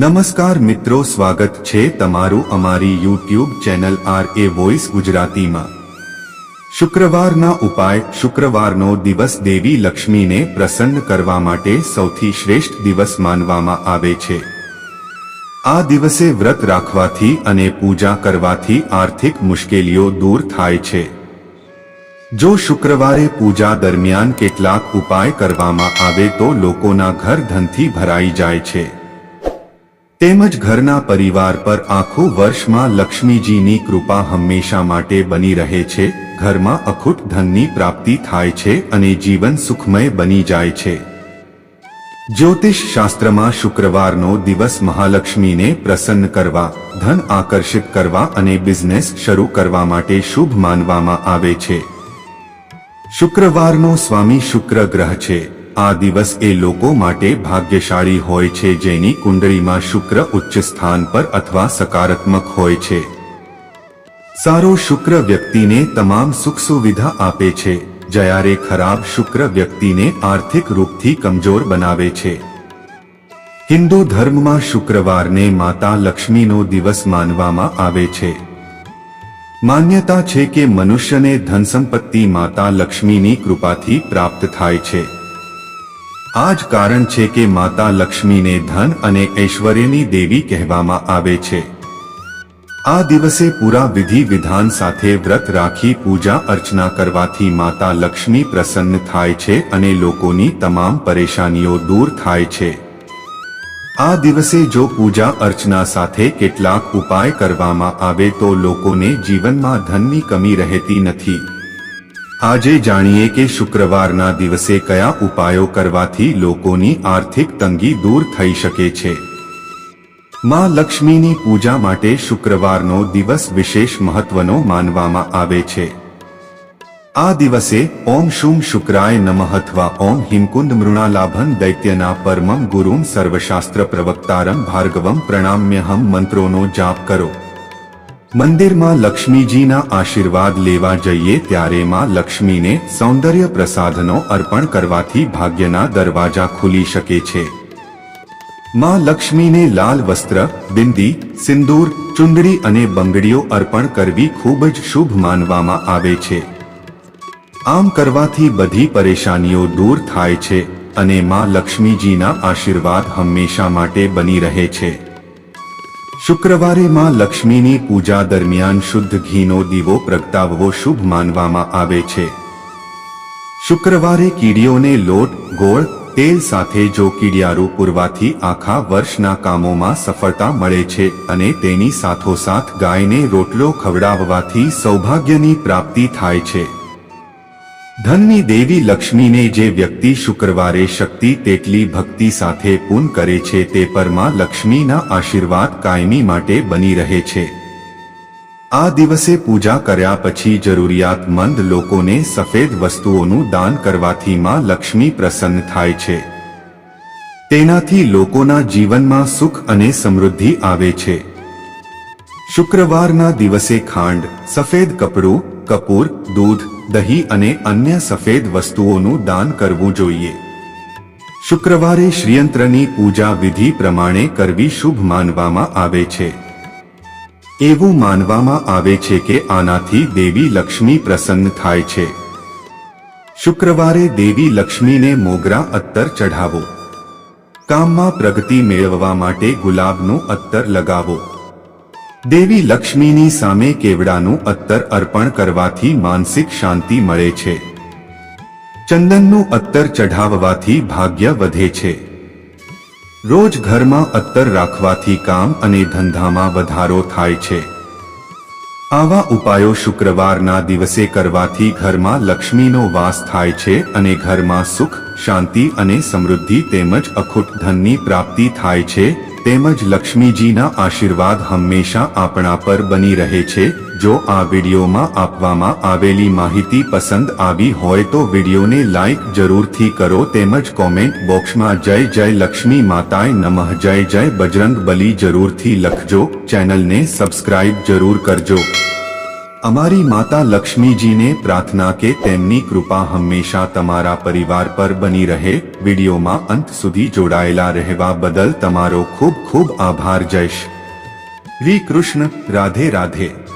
નમસ્કાર મિત્રો, સ્વાગત છે તમારું અમારી YouTube channel R A voice ગુજરાતીમાં. શુક્રવારના ઉપાય, શુક્રવારનો દિવસ દેવી લક્ષ્મીને પ્રસન્ન કરવા માટે સૌથી શ્રેષ્ઠ દિવસ માનવામાં આવે છે. આ દિવસે વ્રત રાખવાથી અને પૂજા કરવાથી આર્થિક મુશ્કેલીઓ દૂર થાય છે. જો શુક્રવારે પૂજા દરમિયાન કેટલાક ઉપાય કરવામાં આવે તો લોકોના ઘર ધનથી ભરાઈ જાય છે. તેમજ ઘરના પરિવાર પર આખું વર્ષમાં લક્ષ્મીજીની કૃપા હંમેશા માટે બની રહે છે, ઘરમાં અખૂટ ધનની પ્રાપ્તિ થાય છે અને જીવન સુખમય બની જાય છે. જ્યોતિષ શાસ્ત્રમાં શુક્રવારનો દિવસ મહાલક્ષ્મીને પ્રસન્ન કરવા, ધન આકર્ષિત કરવા અને બિઝનેસ શરૂ કરવા માટે શુભ માનવામાં આવે છે. શુક્રવારનો સ્વામી શુક્ર ગ્રહ છે. આ દિવસ એ લોકો માટે ભાગ્યશાળી હોય છે જેની કુંડળીમાં શુક્ર ઉચ્ચ સ્થાન પર અથવા સકારાત્મક હોય છે. સારો શુક્ર વ્યક્તિને તમામ સુખ સુવિધા આપે છે. જ્યારે ખરાબ શુક્ર વ્યક્તિને આર્થિક રૂપથી કમજોર બનાવે છે. હિન્દુ ધર્મમાં શુક્રવારને માતા લક્ષ્મીનો દિવસ માનવામાં આવે છે. માન્યતા છે કે મનુષ્યને ધનસંપત્તિ માતા લક્ષ્મીની કૃપાથી પ્રાપ્ત થાય છે. આ જ કારણ છે કે માતા લક્ષ્મીને ધન અને ઐશ્વર્યની દેવી કહેવામાં આવે છે. આ દિવસે પૂરા વિધિ વિધાન સાથે વ્રત રાખી પૂજા અર્ચના કરવાથી માતા લક્ષ્મી પ્રસન્ન થાય છે અને લોકોની તમામ પરેશાનીઓ દૂર થાય છે. આ દિવસે જો પૂજા અર્ચના સાથે કેટલાક ઉપાય કરવામાં આવે તો લોકોને જીવનમાં ધનની કમી રહેતી નથી. આજે જાણીએ કે શુક્રવારના દિવસે કયા ઉપાયો કરવાથી લોકોની આર્થિક તંગી દૂર થઈ શકે છે. માં લક્ષ્મીની પૂજા માટે શુક્રવારનો દિવસ વિશેષ મહત્વનો માનવામાં આવે છે. આ દિવસે ઓમ શુમ શુક્રાય નમઃ અથવા ઓમ હિમકુંદ મૃણાલાભન દૈત્યના પરમમ ગુરુમ સર્વશાસ્ત્ર પ્રવક્તારમ ભાર્ગવમ પ્રણામ્યહમ મંત્રોનો જાપ કરો. મંદિરમાં લક્ષ્મીજીના આશીર્વાદ લેવા જઈએ ત્યારે માં લક્ષ્મીને સૌંદર્ય પ્રસાધનો અર્પણ કરવાથી ભાગ્યના દરવાજા ખુલી શકે છે. માં લક્ષ્મીને લાલ વસ્ત્ર, બિંદી, સિંદૂર, ચુંદડી અને બંગડીઓ અર્પણ કરવી ખૂબ જ શુભ માનવામાં આવે છે. આમ કરવાથી બધી પરેશાનીઓ દૂર થાય છે અને માં લક્ષ્મીજીના આશીર્વાદ હંમેશા માટે બની રહે છે. શુક્રવારે માં લક્ષ્મીની પૂજા દરમિયાન શુદ્ધ ઘીનો દીવો પ્રગટાવવો શુભ માનવામાં આવે છે. શુક્રવારે કીડીઓને લોટ, ગોળ, તેલ સાથે જો કીડિયારું પૂરવાથી આખા વર્ષના કામોમાં સફળતા મળે છે અને તેની સાથોસાથ ગાયને રોટલો ખવડાવવાથી સૌભાગ્યની પ્રાપ્તિ થાય છે. ધનની દેવી લક્ષ્મીને જે વ્યક્તિ શુક્રવારે શક્તિ તેટલી ભક્તિ સાથે પૂન કરે છે તે પરમાં લક્ષ્મીના આશીર્વાદ કાયમી માટે બની રહે છે. આ દિવસે પૂજા કર્યા પછી જરૂરિયાતમંદ લોકોને સફેદ વસ્તુઓનું દાન કરવાથી માં લક્ષ્મી પ્રસન્ન થાય છે. તેનાથી લોકોના જીવનમાં સુખ અને સમૃદ્ધિ આવે છે. શુક્રવારના દિવસે ખાંડ, સફેદ કપડું કપૂર દૂધ, દહીં અને અન્ય સફેદ વસ્તુઓનું દાન કરવું જોઈએ. શુક્રવારે શ્રીયંત્રની પૂજા વિધિ પ્રમાણે કરવી શુભ માનવામાં આવે છે. એવું માનવામાં આવે છે કે આનાથી દેવી લક્ષ્મી પ્રસન્ન થાય છે. શુક્રવારે દેવી લક્ષ્મીને મોગરા અત્તર ચઢાવો. કામમાં પ્રગતિ મેળવવા માટે ગુલાબનું અત્તર લગાવો. દેવી લક્ષ્મીની સામે કેવડાનું અત્તર અર્પણ કરવાથી માનસિક શાંતિ મળે છે. ચંદનનું અત્તર ચઢાવવાથી ભાગ્ય વધે છે. રોજ ઘરમાં અત્તર રાખવાથી કામ અને ધંધામાં વધારો થાય છે. આવા ઉપાયો શુક્રવારના દિવસે કરવાથી ઘરમાં લક્ષ્મીનો વાસ થાય છે અને ઘરમાં સુખ, શાંતિ અને સમૃદ્ધિ તેમજ અખૂટ ધનની પ્રાપ્તિ થાય છે. તેમજ લક્ષ્મીજીના આશીર્વાદ હંમેશા આપણા પર બની રહે છે. જો આ વિડીયોમાં આપવામાં આવેલી માહિતી પસંદ આવી હોય તો વિડીયોને લાઈક જરૂરથી કરો તેમજ કોમેન્ટ બોક્સમાં જય જય લક્ષ્મી માતાએ નમઃ, જય જય બજરંગ બલી જરૂરથી લખજો. ચેનલને સબસ્ક્રાઇબ જરૂર કરજો. અમારી માતા લક્ષ્મીજીને પ્રાર્થના કે તેમની કૃપા હંમેશા તમારા પરિવાર પર બની રહે. વિડીયોમાં અંત સુધી જોડાયેલા રહેવા બદલ તમારો ખૂબ ખૂબ આભાર, જય શ્રી કૃષ્ણ. રાધે રાધે.